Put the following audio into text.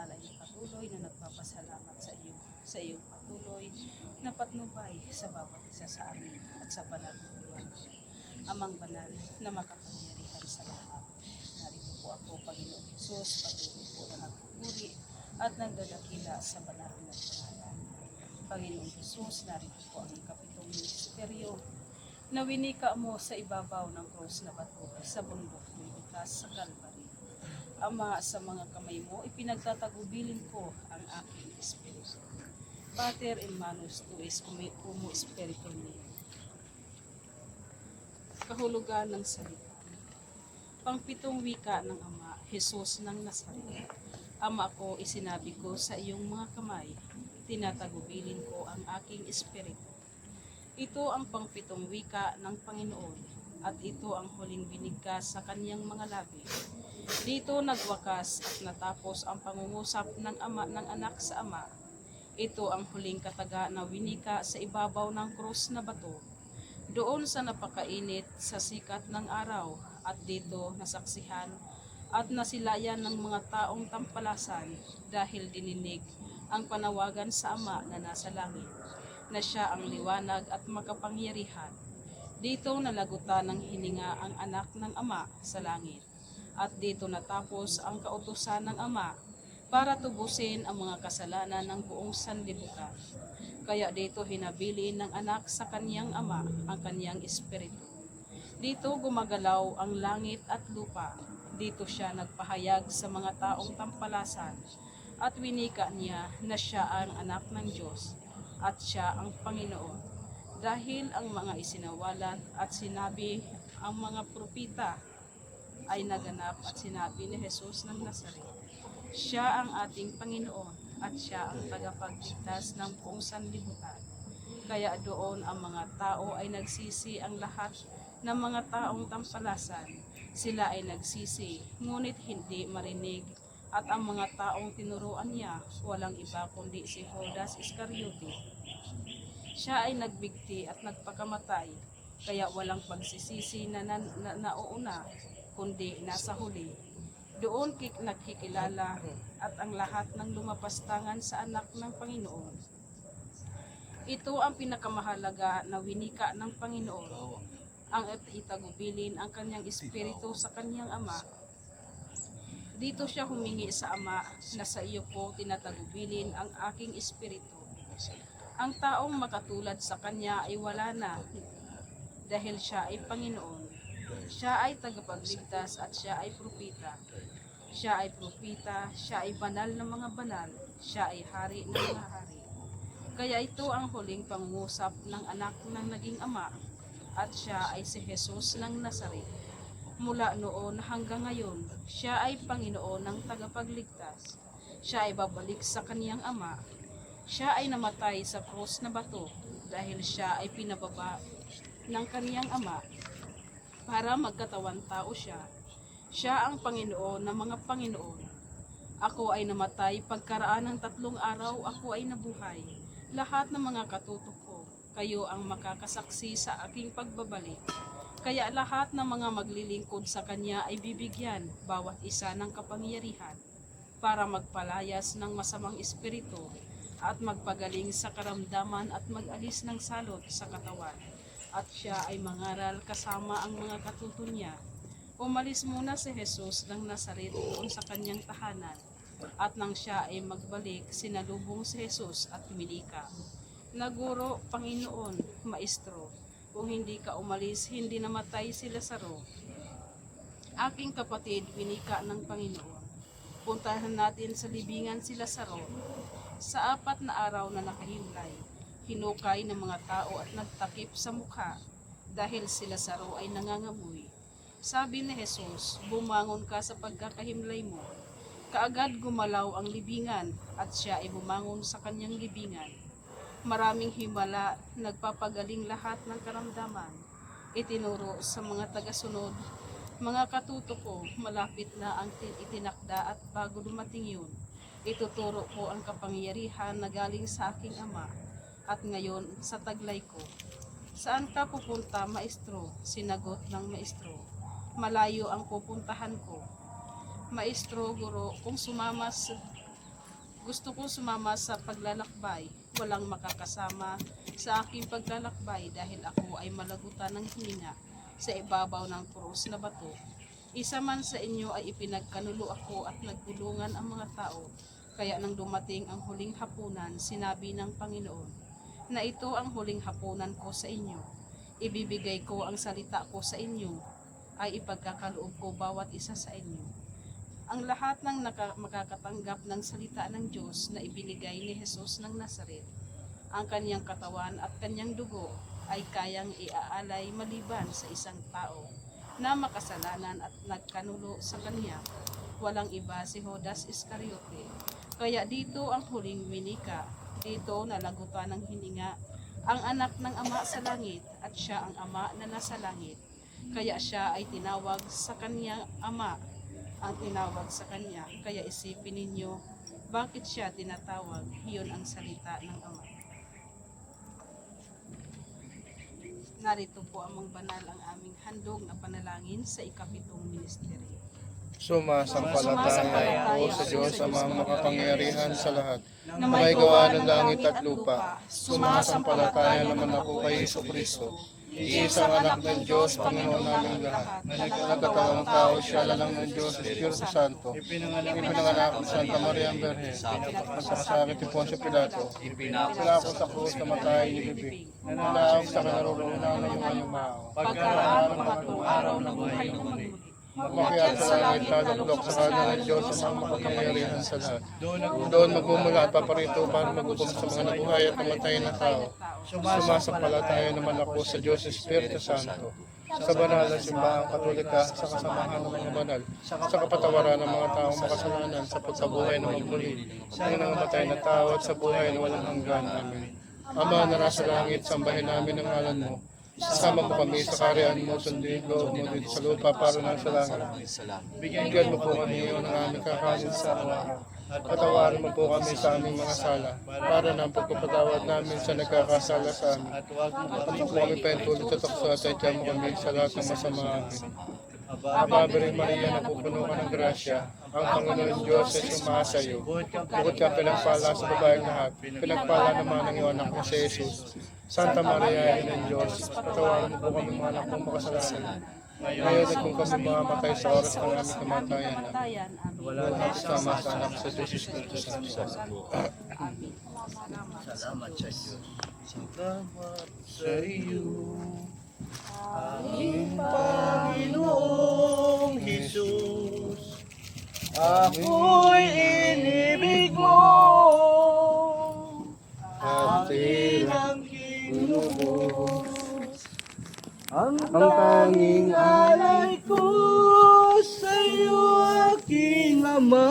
banal ay patuloy na nagpapasalamat sa iyo sa iyong patuloy na patnubay sa bawat isa sa amin at sa banal na buwan. Amang banal na makapangyarihan sa lahat. Narito po ako, Panginoon Jesus, patuloy po na nagpupuri at nagdadakila sa banal na pangalan. Panginoon Jesus, narito po ang ikapitong ministeryo na winika mo sa ibabaw ng krus na bato sa bundok ng bukas sa Calvary. Ama, sa mga kamay mo, ipinagtatagubilin ko ang aking espiritu. Pater in manus tuis como espiritu niyo. Kahulugan ng salita. Pangpitong wika ng Ama, Jesus ng Nazaret. Ama ko, isinabi ko sa iyong mga kamay, tinatagubilin ko ang aking espiritu. Ito ang pangpitong wika ng Panginoon at ito ang huling binigkas sa kanyang mga labi. Dito nagwakas at natapos ang pangungusap ng ama ng anak sa ama. Ito ang huling kataga na winika sa ibabaw ng krus na bato. Doon sa napakainit sa sikat ng araw at dito nasaksihan at nasilayan ng mga taong tampalasan dahil dininig ang panawagan sa ama na nasa langit na siya ang liwanag at makapangyarihan. Dito nalagutan ng hininga ang anak ng ama sa langit. At dito natapos ang kautusan ng ama para tubusin ang mga kasalanan ng buong sanlibutan. Kaya dito hinabili ng anak sa kaniyang ama ang kaniyang espiritu. Dito gumagalaw ang langit at lupa. Dito siya nagpahayag sa mga taong tampalasan at winika niya na siya ang anak ng Diyos at siya ang Panginoon. Dahil ang mga isinawalat at sinabi ang mga propita ay naganap at sinabi ni Jesus ng Nazaret. Siya ang ating Panginoon at siya ang tagapagligtas ng buong sanlibutan. Kaya doon ang mga tao ay nagsisi ang lahat ng mga taong tampalasan. Sila ay nagsisi, ngunit hindi marinig at ang mga taong tinuruan niya, walang iba kundi si Judas Iscariote. Siya ay nagbigti at nagpakamatay, kaya walang pagsisisi na, na, na nauuna, kundi nasa huli. Doon kik nagkikilala at ang lahat ng lumapastangan sa anak ng Panginoon. Ito ang pinakamahalaga na winika ng Panginoon, ang itagubilin ang kanyang espiritu sa kanyang ama dito siya humingi sa Ama na sa iyo ko tinatagubilin ang aking espiritu. Ang taong makatulad sa kanya ay wala na dahil siya ay Panginoon. Siya ay tagapagligtas at siya ay propita. Siya ay propita, siya ay banal ng mga banal, siya ay hari ng mga hari. Kaya ito ang huling pangungusap ng anak ng naging ama at siya ay si Jesus ng Nazaret mula noon hanggang ngayon, siya ay Panginoon ng tagapagligtas. Siya ay babalik sa kaniyang ama. Siya ay namatay sa krus na bato dahil siya ay pinababa ng kaniyang ama para magkatawan tao siya. Siya ang Panginoon ng mga Panginoon. Ako ay namatay pagkaraan ng tatlong araw ako ay nabuhay. Lahat ng mga katutok ko, kayo ang makakasaksi sa aking pagbabalik. Kaya lahat ng mga maglilingkod sa Kanya ay bibigyan bawat isa ng kapangyarihan para magpalayas ng masamang espiritu at magpagaling sa karamdaman at mag-alis ng salot sa katawan. At siya ay mangaral kasama ang mga katuto niya. Umalis muna si Jesus ng Nazaret doon sa kanyang tahanan. At nang siya ay magbalik, sinalubong si Jesus at minika. Naguro, Panginoon, Maestro, kung hindi ka umalis, hindi namatay si Lazaro. Aking kapatid, winika ng Panginoon. Puntahan natin sa libingan si Lazaro. Sa apat na araw na nakahimlay, hinukay ng mga tao at nagtakip sa mukha dahil si Lazaro ay nangangamoy. Sabi ni Jesus, bumangon ka sa pagkakahimlay mo. Kaagad gumalaw ang libingan at siya ay bumangon sa kanyang libingan. Maraming himala, nagpapagaling lahat ng karamdaman. Itinuro sa mga tagasunod, mga katuto ko, malapit na ang tin- itinakda at bago dumating yun, ituturo ko ang kapangyarihan na galing sa aking ama at ngayon sa taglay ko. Saan ka pupunta, maestro? Sinagot ng maestro. Malayo ang pupuntahan ko. Maestro, guro, kung sumama, s- Gusto ko sumama sa paglalakbay. Walang makakasama sa aking paglalakbay dahil ako ay malagutan ng hininga sa ibabaw ng krus na bato. Isa man sa inyo ay ipinagkanulo ako at nagtulungan ang mga tao. Kaya nang dumating ang huling hapunan, sinabi ng Panginoon na ito ang huling hapunan ko sa inyo. Ibibigay ko ang salita ko sa inyo ay ipagkakaloob ko bawat isa sa inyo. Ang lahat ng naka- makakatanggap ng salita ng Diyos na ibinigay ni Jesus ng Nazaret, ang kanyang katawan at kanyang dugo ay kayang iaalay maliban sa isang tao na makasalanan at nagkanulo sa kanya. Walang iba si Judas Iscariote. Kaya dito ang huling winika, dito nalagutan ng hininga ang anak ng ama sa langit at siya ang ama na nasa langit. Kaya siya ay tinawag sa kanyang ama ang tinawag sa kanya. Kaya isipin ninyo, bakit siya tinatawag? Iyon ang salita ng Ama. Narito po amang banal ang aming handog na panalangin sa ikapitong ministeryo. Sumasampalataya ako sa Diyos ang mga makapangyarihan sa lahat. Na May gawa ng langit at lupa. Sumasampalataya naman ako kay Iso Kristo. Iisang anak ng Diyos, Panginoon namin lahat. Na nagkatawang tao, siya lang ng Diyos, Espiritu Santo. Ipinanganak ng Santa Maria ang Berhen. Nagkakasakit ni Poncio Pilato. Pinako sa krus na matay ni Bibig. Nanalaog sa kanaroroonan na yung ayumao. Pagkaraan ng pangatlong araw na buhay ng muli. Makiat sa langit, tadablok sa kanan ng Diyos ang makapangyarihan sa lahat. Doon magmumula at paparito para maghukom sa mga nabuhay at namatay na tao. Sumasampalataya naman ako sa Diyos Espiritu Santo. Sa banal na simbahang katolika, sa kasamahan ng mga banal, sa kapatawaran ng mga taong makasalanan, sa pagkabuhay na magmuli, sa mga namatay na tao at sa buhay na walang hanggan. Amen. Ama na nasa langit, sambahin namin ang ngalan mo. Sama mo kami sa kariyan mo, sundin loob mo dito sa lupa para nang sa langit. Bigyan mo po kami ngayon ng aming kakanin sa araw. At patawarin mo po kami sa aming mga sala, para ang pagpapatawad namin sa nagkakasala sa amin. At huwag mo kami pentulot sa tukso at tayo mo kami sa lahat ng masama amin. Aba, Birhen Maria, napupuno ka ng grasya, ang Panginoon Diyos ay sumasa iyo. Bukod ka pinagpala sa babaeng lahat, pinagpala naman ang iyong anak na si Jesus. Santa Maria, Ina ng Diyos, patawarin mo po kami mga anak mong makasalanan. Ngayon at kung kami mamatay sa oras ng aming kamatayan wala na kasama sa anak sa Diyos Espiritu Santo. Salamat sa Diyos. Salamat sa iyo. Aming Panginoong Jesus, ako'y inibig mo. At Ang kinubos, ang Ang tanging alay ko sa iyo, aking Ama,